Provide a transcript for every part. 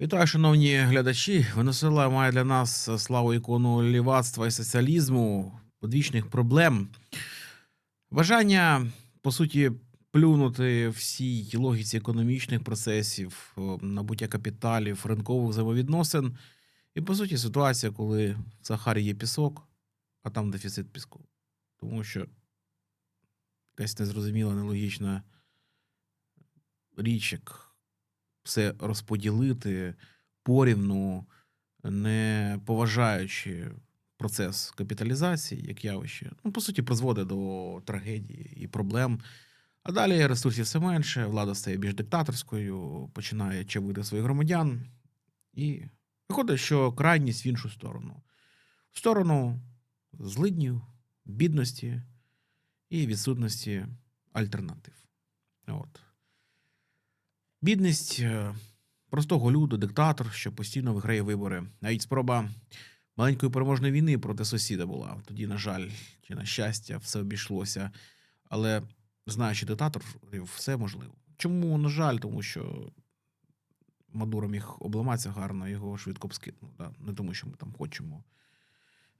Вітаю, шановні глядачі. Венесуела має для нас славу ікону лівацтва і соціалізму, одвічних проблем. Бажання, по суті, плюнути всій логіці економічних процесів, набуття капіталів, ринкових взаємовідносин. І, по суті, ситуація, коли в Сахарі є пісок, а там дефіцит піску. Тому що якась незрозуміла, нелогічна річ, як все розподілити порівну, не поважаючи процес капіталізації як явище, ну, по суті, призводить до трагедії і проблем. А далі ресурсів все менше, влада стає більш диктаторською, починає чавити своїх громадян. І виходить, що крайність в іншу сторону. В сторону злиднів, бідності і відсутності альтернатив. От. Бідність е, простого люду, диктатор, що постійно виграє вибори. Навіть спроба маленької переможної війни проти сусіда була. Тоді, на жаль, чи на щастя, все обійшлося. Але знаючи диктаторів, все можливо. Чому, на жаль, тому що Мадуро міг обламатися гарно, його швидко б скинув. Да? Не тому, що ми там хочемо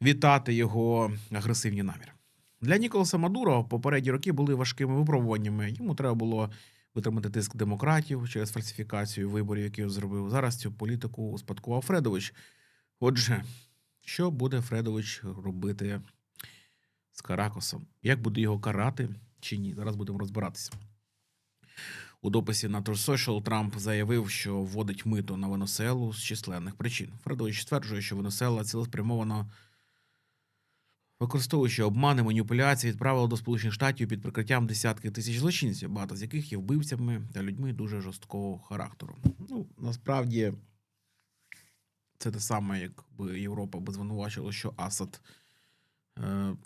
вітати його агресивні наміри. Для Ніколаса Мадуро попередні роки були важкими випробуваннями. Йому треба було витримати тиск демократів через фальсифікацію виборів, які зробив. Зараз цю політику успадкував Фредович. Отже, що буде Фредович робити з Каракосом? Як буде його карати чи ні? Зараз будемо розбиратися. У дописі на Social Трамп заявив, що вводить мито на Венесуелу з численних причин. Фредович стверджує, що Венесуела цілеспрямовано використовуючи обмани, маніпуляції, відправила до Сполучених Штатів під прикриттям десятки тисяч злочинців, багато з яких є вбивцями та людьми дуже жорсткого характеру. Ну, насправді, це те саме, якби Європа би звинувачила, що Асад е,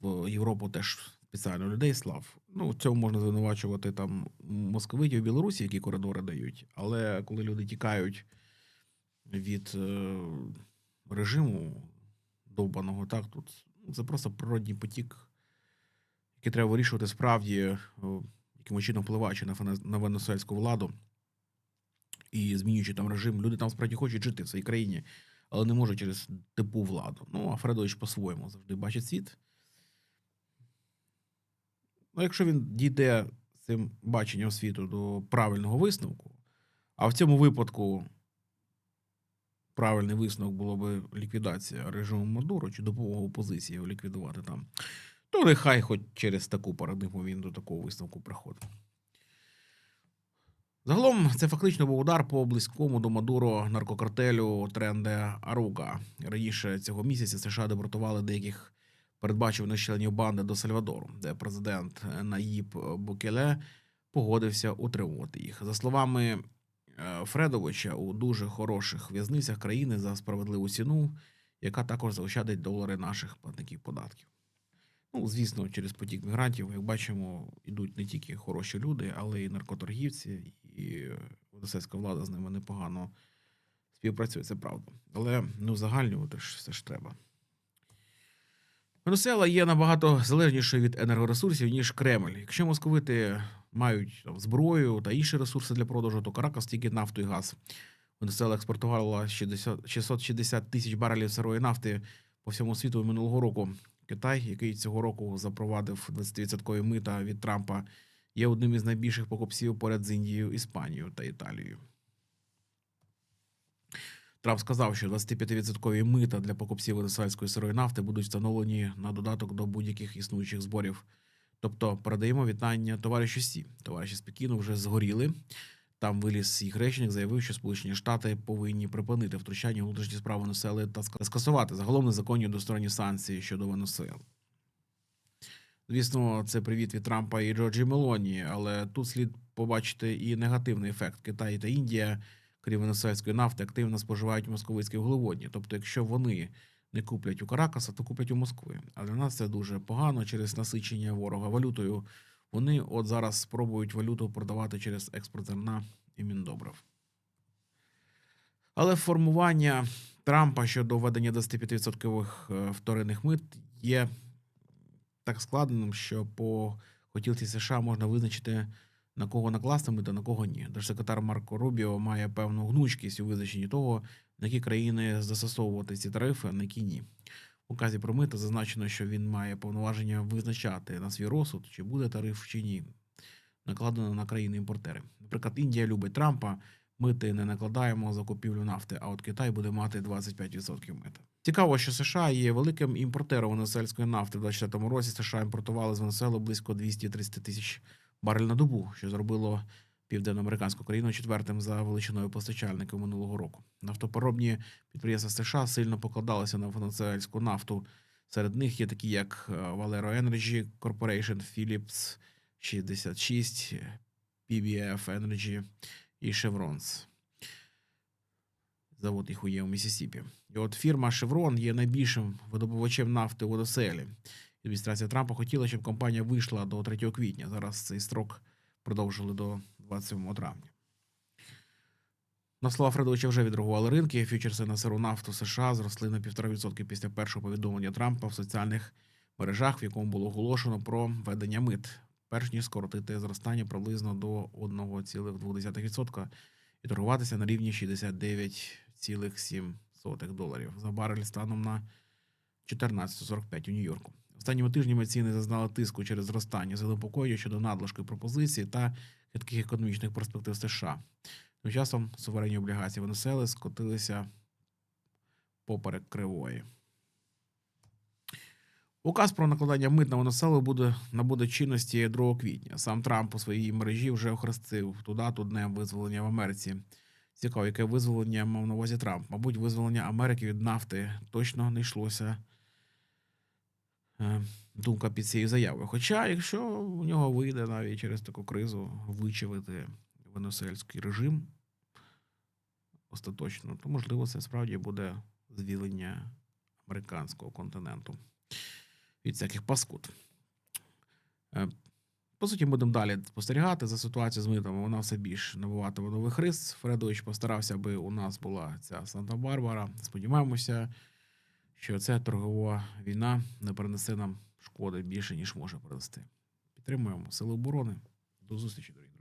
в Європу теж спеціально людей слав. Ну, цьому можна звинувачувати там московитів Білорусі, які коридори дають. Але коли люди тікають від е, режиму довбаного, так тут це просто природній потік, який треба вирішувати справді, о, яким чином впливаючи на, на венесуельську владу і змінюючи там режим. Люди там справді хочуть жити в своїй країні, але не можуть через типу владу. Ну, а Фредович по-своєму завжди бачить світ. Ну, якщо він дійде з цим баченням світу до правильного висновку, а в цьому випадку правильний висновок було би ліквідація режиму Мадуро чи допомога опозиції його ліквідувати там, то нехай хоч через таку парадигму він до такого висновку приходить. Загалом це фактично був удар по близькому до Мадуро наркокартелю Тренде Аруга. Раніше цього місяця США депортували деяких передбачуваних членів банди до Сальвадору, де президент Наїб Букеле погодився утримувати їх. За словами Фредовича, у дуже хороших в'язницях країни за справедливу ціну, яка також заощадить долари наших платників податків. Ну, звісно, через потік мігрантів, як бачимо, йдуть не тільки хороші люди, але й наркоторгівці, і венесуельська влада з ними непогано співпрацює, це правда. Але не узагальнювати ж все ж треба. Венесуела є набагато залежнішою від енергоресурсів, ніж Кремль. Якщо московити мають там, зброю та інші ресурси для продажу, то Каракас тільки нафту і газ. Венесуела експортувала 60 660 тисяч барелів сирої нафти по всьому світу минулого року. Китай, який цього року запровадив 20% мита від Трампа, є одним із найбільших покупців поряд з Індією, Іспанією та Італією. Трамп сказав, що 25% мита для покупців венесуельської сирої нафти будуть встановлені на додаток до будь-яких існуючих зборів. Тобто передаємо вітання товаришу Сі. Товариші з Пекіну вже згоріли. Там виліз їх речник, заявив, що Сполучені Штати повинні припинити втручання внутрішні справи Венесуели та скасувати загалом незаконні двосторонні санкції щодо Венесуели. Звісно, це привіт від Трампа і Джорджі Мелоні, але тут слід побачити і негативний ефект. Китай та Індія, крім нафти, активно споживають московицькі вуглеводні. Тобто, якщо вони не куплять у Каракаса, то куплять у Москви. А для нас це дуже погано через насичення ворога валютою. Вони от зараз спробують валюту продавати через експорт зерна і міндобрив. Але формування Трампа щодо введення 25% е, вторинних мит є так складним, що по хотілці США можна визначити на кого накласти мито, на кого ні. Держсекретар Марко Рубіо має певну гнучкість у визначенні того, на які країни застосовувати ці тарифи, а на які ні. У указі про мито зазначено, що він має повноваження визначати на свій розсуд, чи буде тариф чи ні, накладено на країни-імпортери. Наприклад, Індія любить Трампа, мити не накладаємо за купівлю нафти, а от Китай буде мати 25% мита. Цікаво, що США є великим імпортером венесуельської нафти. В 2024 році США імпортували з Венесуели близько 230 тисяч барель на добу, що зробило південноамериканську країну четвертим за величиною постачальників минулого року. Нафтопереробні підприємства США сильно покладалися на венесуельську нафту. Серед них є такі, як е, Valero Energy Corporation, Philips 66, PBF Energy і Chevrons. Завод їх є у Місісіпі. І от фірма Chevron є найбільшим видобувачем нафти у Венесуелі. Адміністрація Трампа хотіла, щоб компанія вийшла до 3 квітня. Зараз цей строк продовжили до 27 травня. На слова Фредовича вже відреагували ринки. Фьючерси на сиру нафту США зросли на 1,5% після першого повідомлення Трампа в соціальних мережах, в якому було оголошено про введення мит, перш ніж скоротити зростання приблизно до 1,2% і торгуватися на рівні 69,7 доларів за барель станом на 14.45 у Нью-Йорку. Останніми тижнями ціни зазнали тиску через зростання, занепокоюють щодо надлишки пропозицій та хитких економічних перспектив США. Тим часом суверенні облігації Венесуели скотилися поперек кривої. Указ про накладання мит на Венесуелу буде набуде чинності 2 квітня. Сам Трамп у своїй мережі вже охрестив ту дату днем визволення в Америці. Цікаво, яке визволення мав на увазі Трамп. Мабуть, визволення Америки від нафти точно не йшлося. Е, Думка під цією заявою. Хоча, якщо у нього вийде навіть через таку кризу вичавити венесуельський режим остаточно, то можливо це справді буде звілення американського континенту від всяких паскуд. Е, По суті, будемо далі спостерігати за ситуацією з митами. Вона все більш набуватиме нових рис. Фредович постарався, аби у нас була ця Санта-Барбара. Сподіваємося, що ця торгова війна не принесе нам шкоди більше, ніж може принести. Підтримуємо Сили оборони. До зустрічі, дорогі.